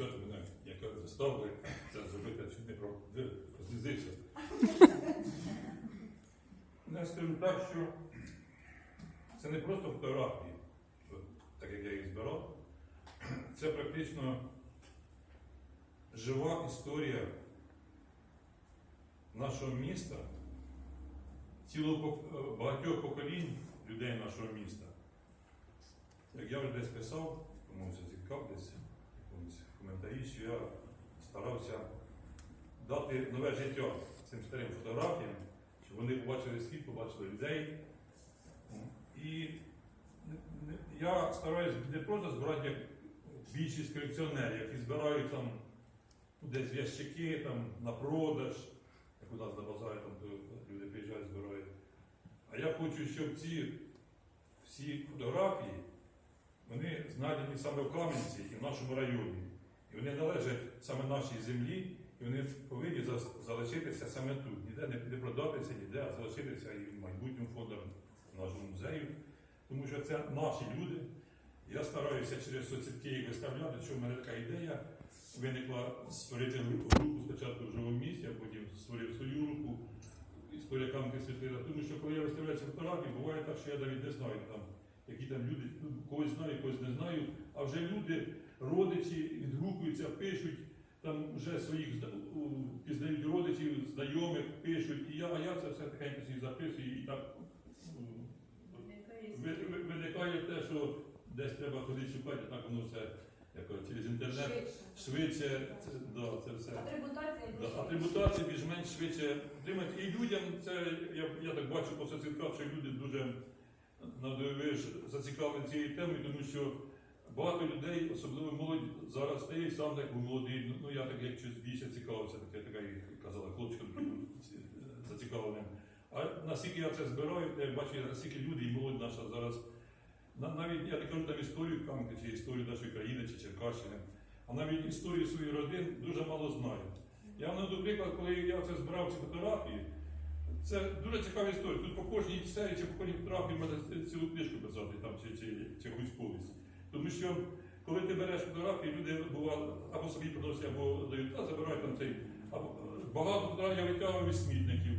дівчата мене яка заставили це зробити, я не про- прослізився. Я скажу так, що це не просто фотографії, так як я їх збирав. Це практично жива історія нашого міста, цілого багатьох поколінь людей нашого міста. Як я вже десь писав, тому що цікав десь коментарі, я старався дати нове життя цим старим фотографіям, щоб вони побачили світ, побачили людей. І я стараюсь не просто збирати як більшість колекціонерів, які збирають там десь ящики там, на продаж, як у нас на базарі там люди приїжджають, збирають. А я хочу, щоб ці всі фотографії вони знайдені саме в Кам'янці і в нашому районі. І вони належать саме нашій землі, і вони повинні залишитися саме тут. Ніде не, продатися, ніде, а залишитися і в майбутньому фондом нашого музею. Тому що це наші люди. Я стараюся через соцсетки виставляти, що в мене така ідея виникла створити групу спочатку в живому місці, а потім створив свою групу історія Кам'янки світлина. Тому що коли я виставляю ці фотографії, буває так, що я навіть не знаю там, які там люди, ну, когось знаю, когось не знаю, а вже люди, родичі відгукуються, пишуть, там вже своїх зна- пізнають родичів, знайомих, пишуть, і я, а я це все тихенько собі записую і так ну, ви- ви- виникає те, що десь треба ходити шукати, а так воно все як через інтернет швидше, це, да, це все. Атрибутація Да, Атрибутація більш-менш швидше отримати. І людям це, я, я так бачу по соцсетках, що люди дуже надивиш зацікавлені цією темою, тому що багато людей, особливо молодь, зараз стає сам так був молодий. Ну я так як щось більше цікавився, так я така і казала, хлопчиком таким зацікавленим. А наскільки я це збираю, я бачу, наскільки люди і молодь наша зараз. Навіть я не кажу там історію Кам'янки, чи історію нашої країни, чи Черкащини, а навіть історію своїх родин дуже мало знають. Я вам наведу приклад, коли я це збирав ці фотографії, це дуже цікава історія. Тут по кожній серії чи по кожній фотографії можна цілу книжку писати там, чи, чи, чи якусь повість. Тому що коли ти береш фотографії, люди бували або собі приносять, або дають, а забирають там цей. Або, багато я витягував із смітників,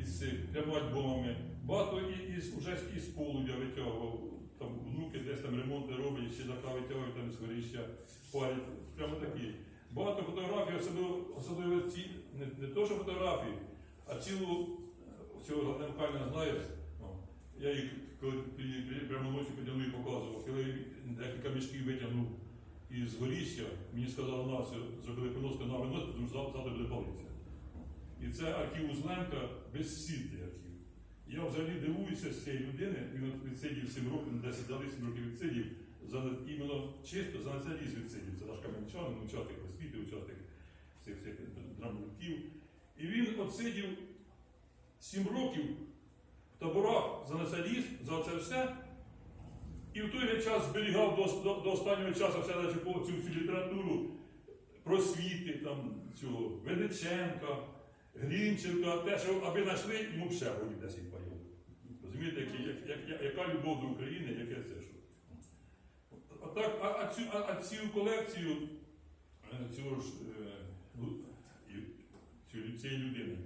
із прямо альбомами. Багато із, уже із полу я витягував. Там внуки десь там ремонти роблять, ще така витягують там з горіща. Прямо такі. Багато фотографій, особливо, особливо ці, не, не то, що фотографії, а цілу, цього Михайлівна знає, ну, я їх коли прямо ночі підняли і показував, коли декілька мішків витягнув із горіща, мені сказали, нас зробили поноску на винос, тому що завтра буде палитися. І це архів Узленка безсвітний архів. Я взагалі дивуюся з цієї людини, він відсидів 7 років, 10 дали 7 років відсидів, за іменно чисто за націоналізм відсидів. Це наш кам'янчанин, учасник освіти, учасник всіх цих драматургів. І він отсидів 7 років таборах за націоналізм, за це все. І в той же час зберігав до, до, до останнього часу все наче, цю всю літературу просвіти, там, цього Вениченка, Грінченка, те, що аби знайшли, йому ще голів 10 пайов. Розумієте, які, як, як, як- яка любов до України, яке це що? А, так, а, а, цю, а, а цю колекцію е, цього ж, е, цю- цієї людини,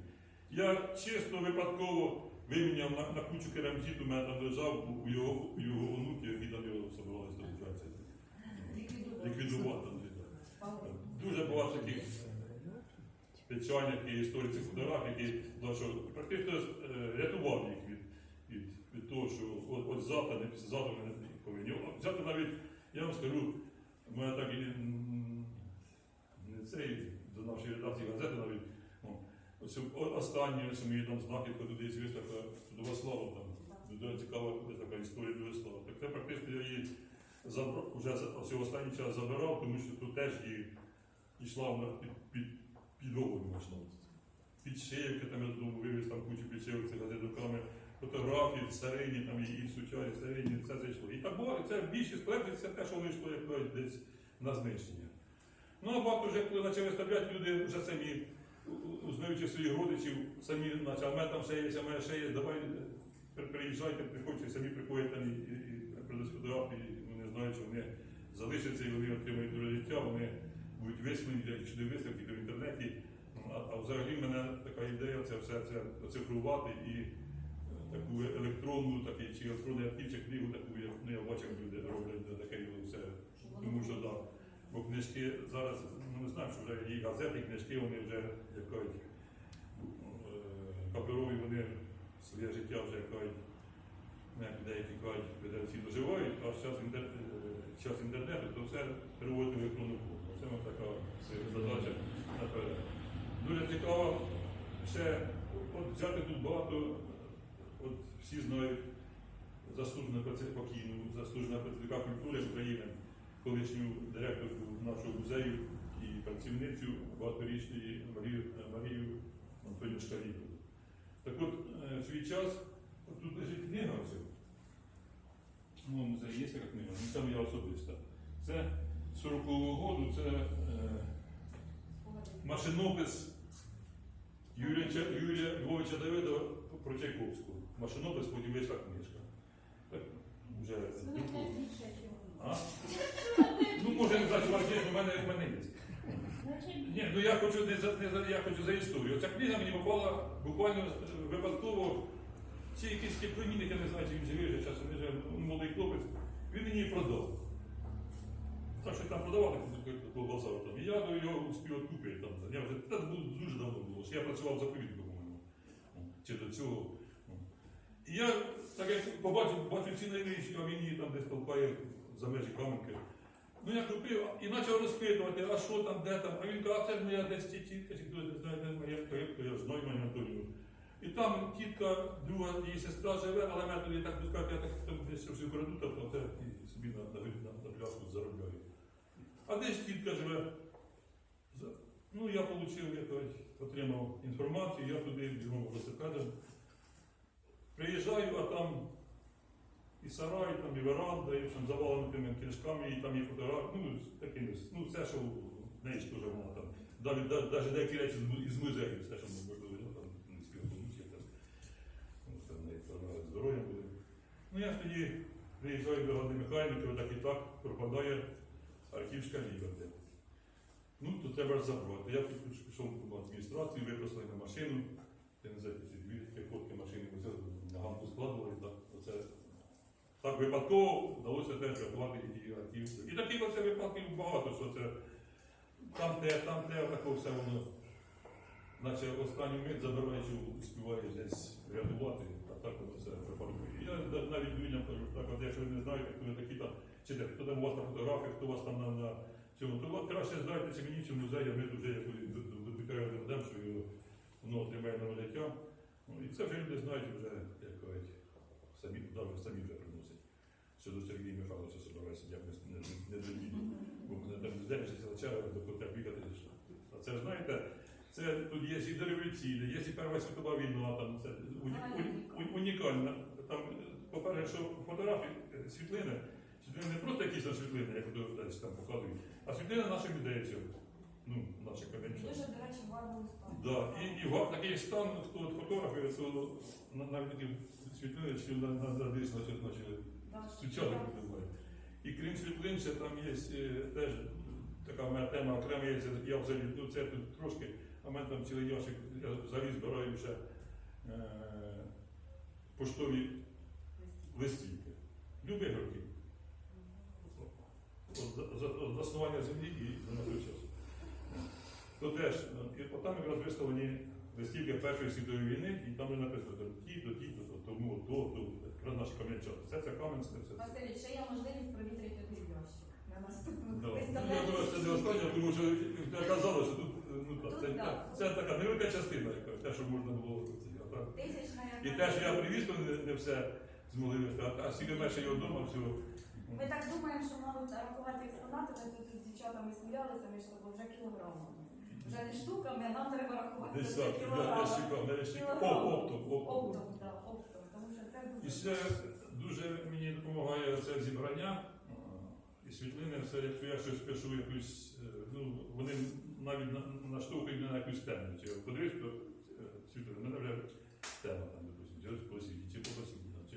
я чисто випадково виміняв на, на кучу керамзиту, у мене там лежав у- його, у його онуків, які там його собиралися долучатися. Ліквідувати. Дуже багато таких спеціальних і історій цих фотографій, які що практично е, рятував їх від, від, від того, що от, от завтра, не післязавтра ми не повинні. Взяти навіть, я вам скажу, мене так і не цей до нашої редакції газети навіть. ну, Ось о- останні мої там знахідка туди є така трудова слава, там дуже цікава така історія дуже слава. Так це практично я її забрав, вже за останній час забирав, тому що тут теж її йшла вона під, під, під оголем йшла. Підшивки, там я додому вивіз там кучу підшивок, це газетоками, фотографії, середні, там і, і сучасні, середні, все це йшло. І так було, це більшість колекцій, це те, що воно йшло як десь на знищення. Ну а багато вже коли почали виставляти, люди вже самі, узнаючи своїх родичів, самі почали, а мене там ще є, а мене ще є, давай е, приїжджайте, приходьте, самі приходять там і, і, і фотографії, вони знають, що вони залишаться і вони отримають друге життя, вони будуть висновлені, чи не виставки в інтернеті. Ну, А, а взагалі в мене така ідея це все це оцифрувати і е, таку електронну, такий чи електронний архів, чи книгу, таку я, ну, я бачив, люди роблять таке все. Тому що да. Бо книжки зараз, ну не знаю, що вже і газети, книжки, вони вже як кажуть, е, паперові вони своє життя вже як кажуть, ну, деякі кажуть, видавці доживають, а час, інтер... е, час інтернету, то все переводить в електронну форму. Це ми така е, задача наперед. Дуже цікаво ще от взяти тут багато, от всі знають заслуженого покійну, заслуженого працівника культури України, колишню директорку нашого музею і працівницю багаторічної Марію, Марію Антонію Шкарівну. Так от е, в свій час тут лежить книга ось. Ну, в музеї є така книга, ну це моя особиста. Це 40-го року, це е, машинопис Юрія, Юрія Львовича Давидова про Чайковську. Машинопис, потім вийшла книжка. Так, вже Ну, може, не знаю, але в мене, в мене є. Ні, ну я хочу не за, не я хочу за історію. Ця книга мені попала буквально е, випадково. Ці якісь племінник, я не знаю, чи він живий вже часом, він ну, молодий хлопець, він мені продав. Так що там продавали по базару там. І я до його успів купити там. Я вже це було дуже давно було. Я працював за повідку, по-моєму. Чи до цього. І я так як побачив, бачив ці найвищі, а він її там десь толкає за межі каменки. Ну я купив і почав розпитувати, а що там, де там. А він каже, а це моя десь ті- тітка, чи хто не знає, де моя, то я, знаю Марію Анатолію. І там тітка, друга її сестра живе, але мене тоді так пускати, я так там десь щось украду, там це собі на, на, на, пляшку заробляю. А десь тітка живе. Ну, я отримав, я отримав інформацію, я туди бігом велосипедом. Приїжджаю, а там і сарай, там і веранда, і там завалено тими книжками, і там є фотографії, ну, такими, ну, все, що в неї ж теж вона там. Навіть навіть деякі речі із музею, все, що можливо, ну, там не спілкуюся, там, ну, там в неї здоров'я буде. Ну, я ж тоді приїжджаю до Ганни Михайлівки, отак і так пропадає архівська ліберти. Ну, то треба ж забрати. Я пішов в адміністрацію, випросили на машину, ти не знаєте, ці дві фотки машини на ганку складували, так, оце так випадково вдалося теж врятувати і архів. І таких оце випадків багато, що це там те, там те, тако все воно. Наче останню мить забираючи, співає десь рятувати, а так воно все припаркує. Я навіть людям кажу, так, от якщо ви не знаєте, хто ви такі там, чи де, хто там у вас на фотографії, хто у вас там на, на цьому, то от краще здайтеся мені чи а ми тут вже якось до- до- до краю доведемо, що його воно отримає нове життя. Ну, і це вже люди знають вже, як кажуть, самі, навіть самі вже приносять. Що до Сергія Михайловича собираюся, як не, не, не довіду. Бо мене там людей силачара до кота бігати. А це ж знаєте, це тут є і дореволюційне, є і Перша світова війна, там це уні, уні, уні- унікальна. Там, по-перше, що фотографії, е, світлини, світлини не просто якісь там світлини, як там показують, а світлини наших людей цього. Ну, наших. Дуже, до речі, гарно стані. Да, і, і ва- такий стан, хто от фотографи, то навіть такі світлини, що на, на, на десь почали Сучасник називає. І крім світлин, ще там є е, теж така мене тема окрема це Я взагалі ну, це тут трошки, а в мене там цілий ящик, я взагалі збираю ще е, поштові листівки. За- от Заснування землі і до нашого часу. То теж, і там якраз виставлені листівки Першої світової війни, і там вже написано ті, то ті, то, то, тому, то, то, якраз наші кам'янчани. Все це Кам'янське, все це. Василь, ще є можливість провітрити один ящик на наступну Да. Ну, Я думаю, це не останнє, тому що я казала, тут е, ну, так, це, да. це така невелика частина, яка, те, що можна було. це, так. Тисячна І те, що я привіз, то не, не все змогли вести, а, скільки менше його вдома всього. Ми так думаємо, що мабуть рахувати експонати, ми тут з дівчатами сміялися між собою вже кілограмами. Вже не штуками, а нам треба рахувати це так, я шукав, оптом, оптом. Оптом, так, оптом. Тому що це І ще дуже мені допомагає це зібрання і світлини, все, якщо я щось пишу, якусь, е, ну, вони навіть на- наштовхують мене на якусь тему. Чи подивись, то е, світлини, мене вже тема там, допустим, чи ось по освіті, чи по освіті, чи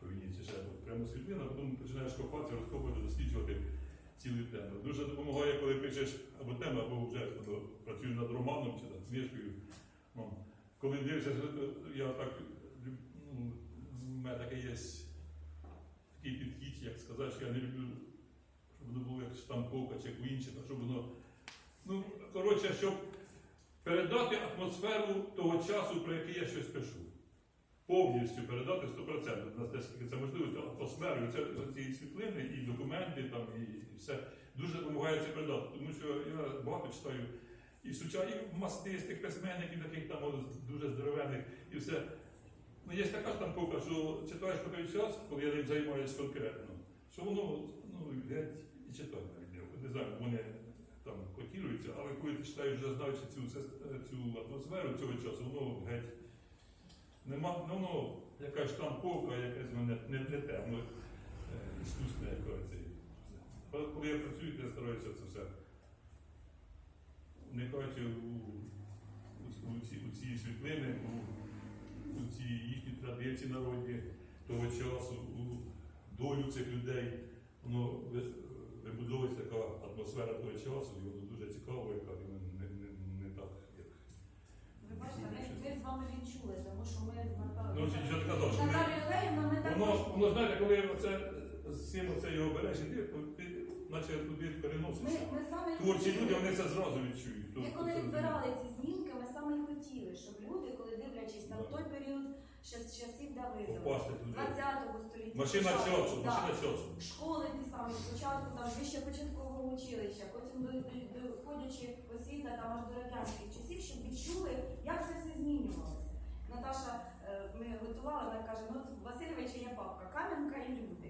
по війні, чи ще прямо світлина, потім починаєш копатися, розкопувати, досліджувати. цілі теми. Дуже допомагає, коли пишеш або тему, або вже або працюєш над романом чи над книжкою. Ну, коли дивишся, я так ну, у мене таке є такий підхід, як сказати, що я не люблю, щоб воно було як штамповка чи квінчик, а щоб воно. Ну, коротше, щоб передати атмосферу того часу, про який я щось пишу. Повністю передати 100%. Наскільки це можливо, атмосферу, це ці світлини, і документи, там, і, і все. Дуже допомагає це передати. Тому що я багато читаю і суча, і мастистих письменників, таких там дуже здоровенних, і все. Ну, є така ж там штамповка, що читаєш той час, коли я ним займаюся конкретно, що воно ну, геть і читати навіть не- не знаю, вони там котіруються, але коли ти читаєш, вже знаючи цю, цю атмосферу цього часу, воно геть нема, ну, воно якась штамповка, якась не, не те, воно е, іскусне якось. Коли я працюю, я стараюся це все уникати у, ці, у ці світлини, у, ці їхні традиції народні того часу, у долю цих людей. Воно вибудовується така атмосфера того часу, і воно дуже цікаво, яка не, не, не, так, як. Ви бачите, ми, ми з вами відчули, тому що ми. Ну, казав, що ми- ми Воно, також. воно знаєте, коли оце, з цим оце його береш, і ти, ти наче туди Ми, ми саме Творчі хотіли. люди, вони це зразу відчують. Ми Тобто коли це- відбирали ці знімки, ми саме і хотіли, щоб люди, коли дивлячись на Да. той період ще з часів Давидова, Попасти туди. 20 століття, Машина початку, часу, да, машина часу. школи ті самі, спочатку там вище початкового училища, потім до, до, доходячи освіта там аж до радянських часів, щоб відчули, як це все змінювалося. Наташа, е, ми готували, вона каже, ну от Васильовича є папка, кам'янка і люди.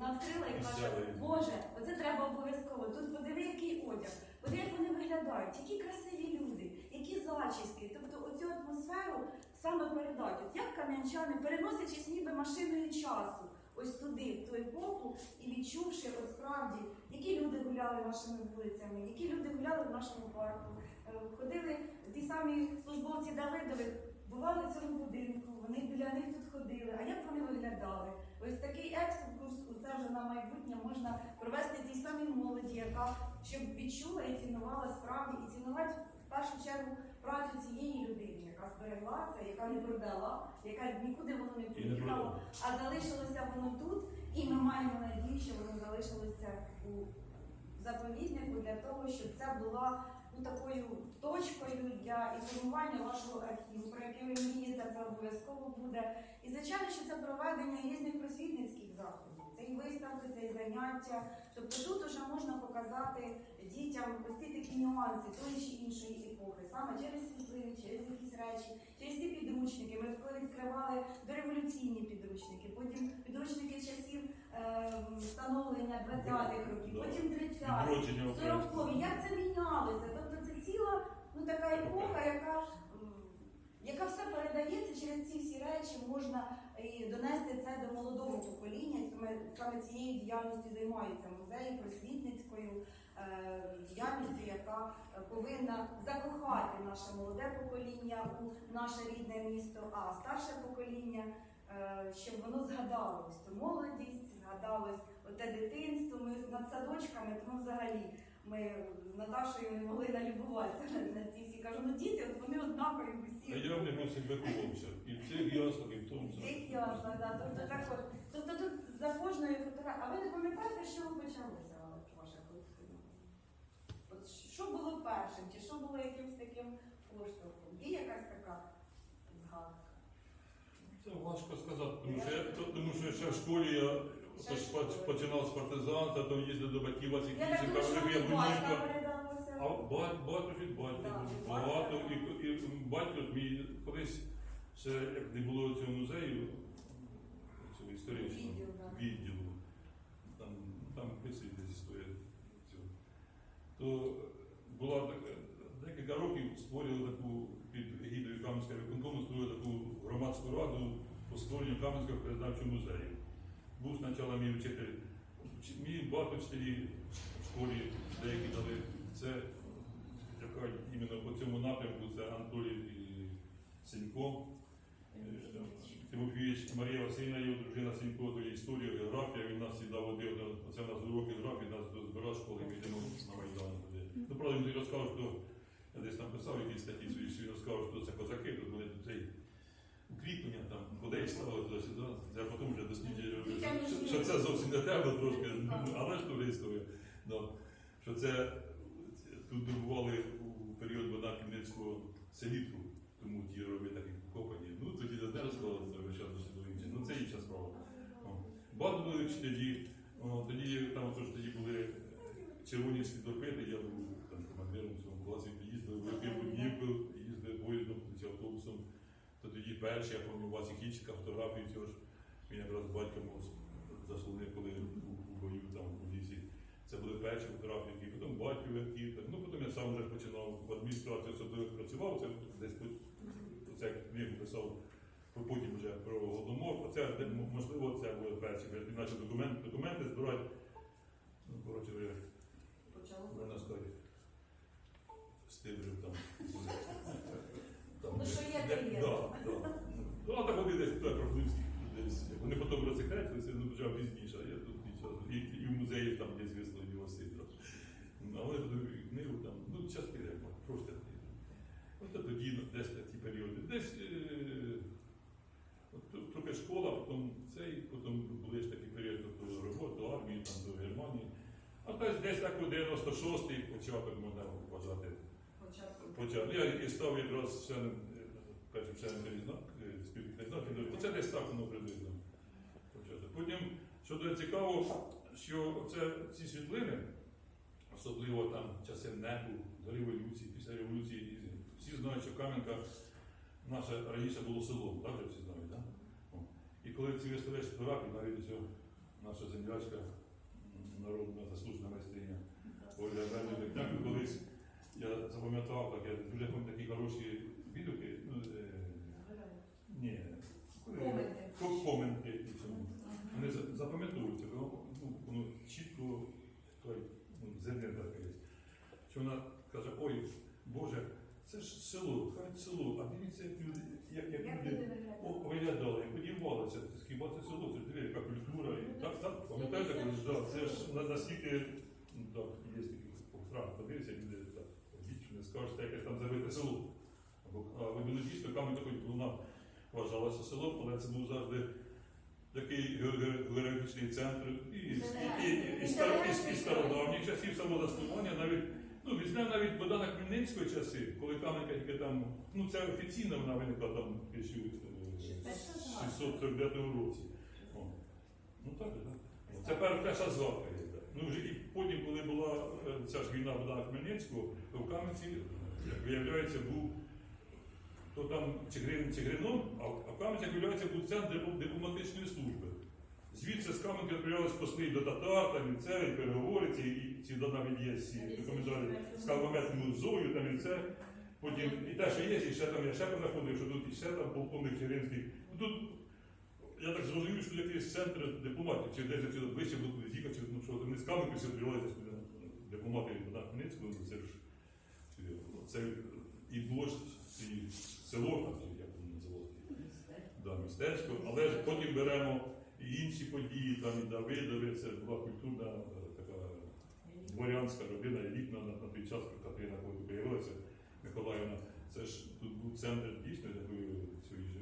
І І каже. Боже, оце треба обов'язково. Тут подиви, який одяг, подиви, як вони виглядають, які красиві люди, які зачіски. Тобто оцю атмосферу саме передати. От як кам'янчани, переносячись ніби машиною часу, ось туди, в ту епоху, і відчувши от справді, які люди гуляли нашими вулицями, які люди гуляли в нашому парку. Е, Ходили ті самі службовці Давидових, бували в цьому будинку, вони біля них тут ходили. А як вони виглядали? Ось такий екскурс, це вже на майбутнє можна провести тій самій молоді, яка щоб відчула і цінувала справді, і цінувати в першу чергу працю цієї людини, яка зберегла це, яка не продала, яка нікуди воно не поїхало, а залишилося воно тут, і ми маємо надію, що воно залишилося у заповіднику для того, щоб це була такою точкою для інформування вашого архіву, про який ви мрієте, це обов'язково буде. І звичайно, що це проведення різних просвітницьких заходів. Це і виставки, це і заняття. Тобто тут вже можна показати дітям ось такі нюанси тої чи іншої епохи, саме через світлини, через якісь речі, через ті підручники. Ми коли відкривали дореволюційні підручники, потім підручники часів ем, становлення 20-х років, потім 30-х. Відродження українського. 40 як це мінялося? Ціла ну, така епоха, яка, яка все передається через ці всі речі, можна і донести це до молодого покоління. Саме, саме цією діяльністю займаються музеї просвітницькою е, діяльністю, яка повинна закохати наше молоде покоління у наше рідне місто, а старше покоління, е, щоб воно згадало ось ту молодість, згадало ось оте дитинство. Ми над садочками, тому взагалі ми з Наташою не могли налюбуватися на, ці всі. Кажу, ну діти, от вони однакові А усі. я в них всіх викупався. І в цих ясно, і в тому. Всіх ясно, да. Тобто так от. Тобто тут за кожною фотографією. А ви не пам'ятаєте, що ви почалося, ваша колективна? От що було першим, чи що було якимось таким поштовхом? Є якась така згадка? Це важко сказати, тому що, я, тому що ще в школі я Поч- починав з партизанства, то їздив до батьків Я так Васильківських, думаю, що від батька передалося. А ба- багато від батька, Так, від багато. батька. І, і батько мій колись, ще як не було цього музею, цього історичного Відділ, відділу, там, там писають десь історія цього, то була така, декілька років створювали таку під гідою Кам'янського виконкому, створювали таку громадську раду по створенню Кам'янського краєзнавчого музею. Був спочатку мій вчитель, мій багато вчителів в школі деякі дали. Це яка іменно по цьому напрямку це Анатолій Сінько. Е, Тимофійович Марія Васильівна, його дружина Сінько, то є історія, географія, він нас сідав один, оце у нас уроки географії, нас збирав школи він тобі розказав, що я десь там писав якісь статті він розказав, що це козаки, тут вони цей укріплення там, кудись ставили туди-сюди. Я потім вже досліджую, що, що це зовсім не треба трошки, але ж туди історія. Що це тут добували у період Богдана Хмельницького селітку, тому ті роби такі копані. Ну тоді за те розказали, це вже час інше. Ну це інша справа. Багато були чи тоді, тоді там тож тоді були червоні слідопити, я був там командиром в цьому класі, їздили в Велику Дніпро, їздили поїздом автобусом. То тоді перші, я пам'ятаю, у вас інші фотографії цього ж. Він якраз з батьком заслонив, коли у, у бою там у лісі. Це були перші фотографії, які потім батько. Так. Ну потім я сам вже починав в адміністрації особливо працював, це десь тут це книгу писав потім вже про голодомор. Оце можливо це були перші. Почав документи, документи збирати. Ну, коротше, вже можна сказати, стиблю там. Там Ну, що є, то є. Да, да. Ну, а так вони десь туди проходивські десь. Вони потім розсекретилися, ну вже пізніше, а я тут нічого. І, і в музеї там десь вислали його сидро. А вони туди книгу там, ну, час піде, просто. От тоді ну, десь ті періоди. Десь е, от, трохи школа, потім цей, потім були ж такі періоди до роботи, до армії, там, до Германії. А десь, десь так у 96-й початок можна вважати. Почав. Я і став якраз членом, першим членом різнак, співвідповідно. Оце десь так воно приблизно. Потім, що дуже цікаво, що це ці світлини, особливо там часи НЕПу, до революції, після революції, всі знають, що Кам'янка наше раніше було селом, так всі знають, так? І коли ці виставляєш фотографії, навіть ось наша землячка, народна заслужена майстриня Мельник, так колись я запам'ятав, так, я дуже такі хороші відгуки. Ну, е, ні, Коменти. Коменти і цьому. Вони за- запам'ятовуються, воно, ну, воно чітко той, ну, зерне таке є. Що вона каже, ой, Боже, це ж село, хай село, а дивіться, як люди, як, як Як люди люди виглядають? виглядали, подівалися, хіба це село, це диви, яка культура. І так, так, пам'ятаєте, коли ж, да, це ж на- настільки, ну, так, є такі похрам, подивися, люди так, більше не скажеш, якесь там забите село. Або, а ви були дійсно, камінь такий, вона вважалася селом, але це був завжди такий ге- ге- географічний центр і, і, стародавніх часів самозаснування, навіть, ну, візьмемо навіть Богдана Хмельницького часи, коли Кам'янка тільки там, ну це офіційно вона виникла там в 1649 році. Ну так, так. Це перша згадка є. Ну, вже і потім, коли була е, ця ж війна Богдана Хмельницького, то в Кам'янці, як виявляється, був то там Чигрином, а в а в Кам'янці, як був центр дипломатичної служби. Звідси з Кам'янки відправлялись посли до татар, там і це, і переговори, ці, і ці до навіть є ці документальні з Калмаметним зою, там і це. Потім і те, що є, і ще там я ще знаходив, що тут і ще там полковник Чигиринський. Ну, Тут я так зрозумів, що якийсь центр дипломатів, чи десь ближче було кудись їхати, чи ну, що вони з Кам'янки всі відбувалися. Дипломати від Хмельницького, ну, це ж це і було ж і село, як воно називалося, да, містечко, але ж потім беремо і інші події, там і Давидові, це була культурна е, така дворянська родина, елітна на, той час, коли Катерина появилася, Миколаївна. Це ж тут був центр дійсно такої цієї ж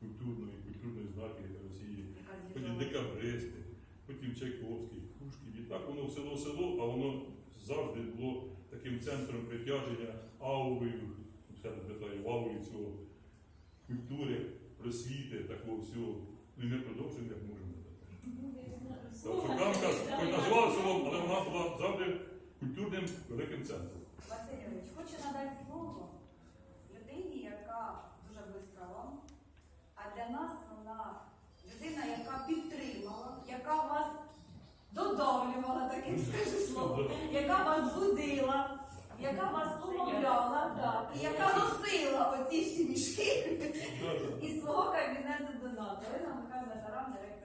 культурної, культурної знаки Росії. Потім декабристи, потім Чайковський, Пушкін. І так воно село село, а воно завжди було таким центром притяження аурою, все питає, аурою цього культури, просвіти, такого всього. Ну і ми продовжуємо, як можемо. Так Кам'янка хоч називала селом, але вона була завжди культурним великим центром. Васильович, хочу надати слово людині, яка дуже близька вам, а для нас вона людина, яка підтримала, яка вас додавлювала, таким скажу словом, яка вас будила, яка вас умовляла, так, і яка носила оці всі мішки? Із свого кабінету до нас. Ірина Михайловна Таран, директор